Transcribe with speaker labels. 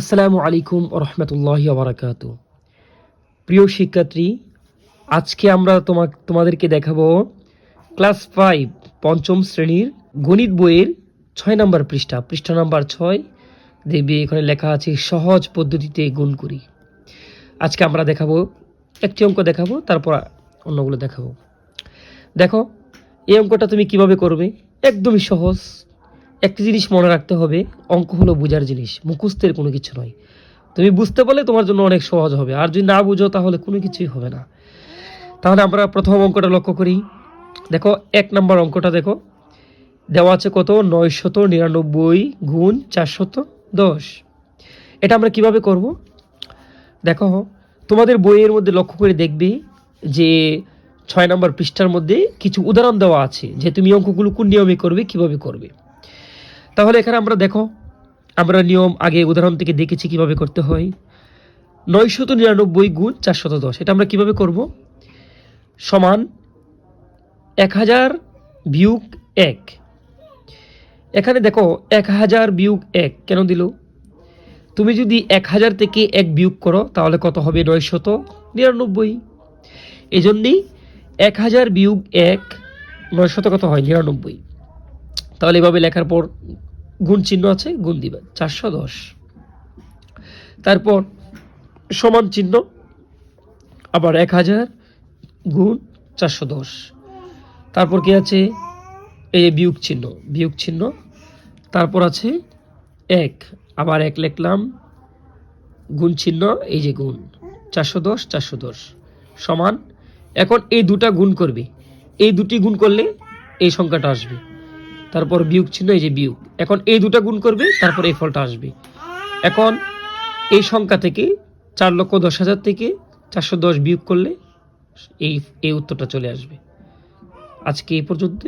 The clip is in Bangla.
Speaker 1: আসসালামু আলাইকুম রহমতুল্লাহি বারাকাতু প্রিয় শিক্ষার্থী, আজকে আমরা তোমা তোমাদেরকে দেখাবো ক্লাস ফাইভ, পঞ্চম শ্রেণির গণিত বইয়ের ছয় নম্বর পৃষ্ঠা। পৃষ্ঠা নাম্বার ছয় দেখবি এখানে লেখা আছে, সহজ পদ্ধতিতে গুণ করি। আজকে আমরা দেখাবো, একটি অঙ্ক দেখাবো, তারপর অন্যগুলো দেখাবো। দেখো, এই অঙ্কটা তুমি কীভাবে করবে? একদমই সহজ। একটি জিনিস মনে রাখতে হবে, অঙ্ক হলো বোঝার জিনিস, মুখস্থের কোনো কিছু নয়। তুমি বুঝতে পারলে তোমার জন্য অনেক সহজ হবে, আর যদি না বুঝো তাহলে কোনো কিছুই হবে না। তাহলে আমরা প্রথম অঙ্কটা লক্ষ্য করি। দেখো, এক নম্বর অঙ্কটা দেখো। দেওয়া আছে কত? নয়শত নিরানব্বই গুণ চারশত দশ। এটা আমরা কীভাবে করব? দেখো, তোমাদের বইয়ের মধ্যে লক্ষ্য করে দেখবে যে ছয় নম্বর পৃষ্ঠার মধ্যে কিছু উদাহরণ দেওয়া আছে, যে তুমি অঙ্কগুলো কোন নিয়মে করবে, কীভাবে করবে। তাহলে এখানে আমরা দেখো, আমরা নিয়ম আগে উদাহরণ থেকে দেখেছি কীভাবে করতে হয়। নয়শত নিরানব্বই গুণ চারশত দশ, এটা আমরা কীভাবে করব? সমান এক হাজার বিয়োগ এক। এখানে দেখো, এক হাজার বিয়োগ এক, কেন দিল? তুমি যদি এক হাজার থেকে এক বিয়োগ করো, তাহলে কত হবে? নয়শত নিরানব্বই। এই জন্যেই এক হাজার বিয়োগ এক, নয়শত কত হয়? নিরানব্বই। তাহলে এভাবে লেখার পর গুণ চিহ্ন আছে, গুণ দিবে। চারশো দশ। তারপর সমান চিহ্ন, আবার এক হাজার গুণ চারশো দশ। তারপর কি আছে? এই বিয়োগ চিহ্ন বিয়োগ চিহ্ন। তারপর আছে এক, আবার এক লিখলাম, গুণ চিহ্ন, এই যে গুণ, চারশো দশ চারশো দশ। সমান। এখন এই দুটা গুণ করবে। এই দুটি গুণ করলে এই সংখ্যাটা আসবে। তারপর বিয়োগ চিহ্ন, এই যে বিয়োগ। এখন এই দুটা গুণ করবে, তারপর এই ফলটা আসবে। এখন এই সংখ্যা থেকে চার লক্ষ দশ হাজার থেকে চারশো দশ বিয়োগ করলে এই এই উত্তরটা চলে আসবে। আজকে এই পর্যন্ত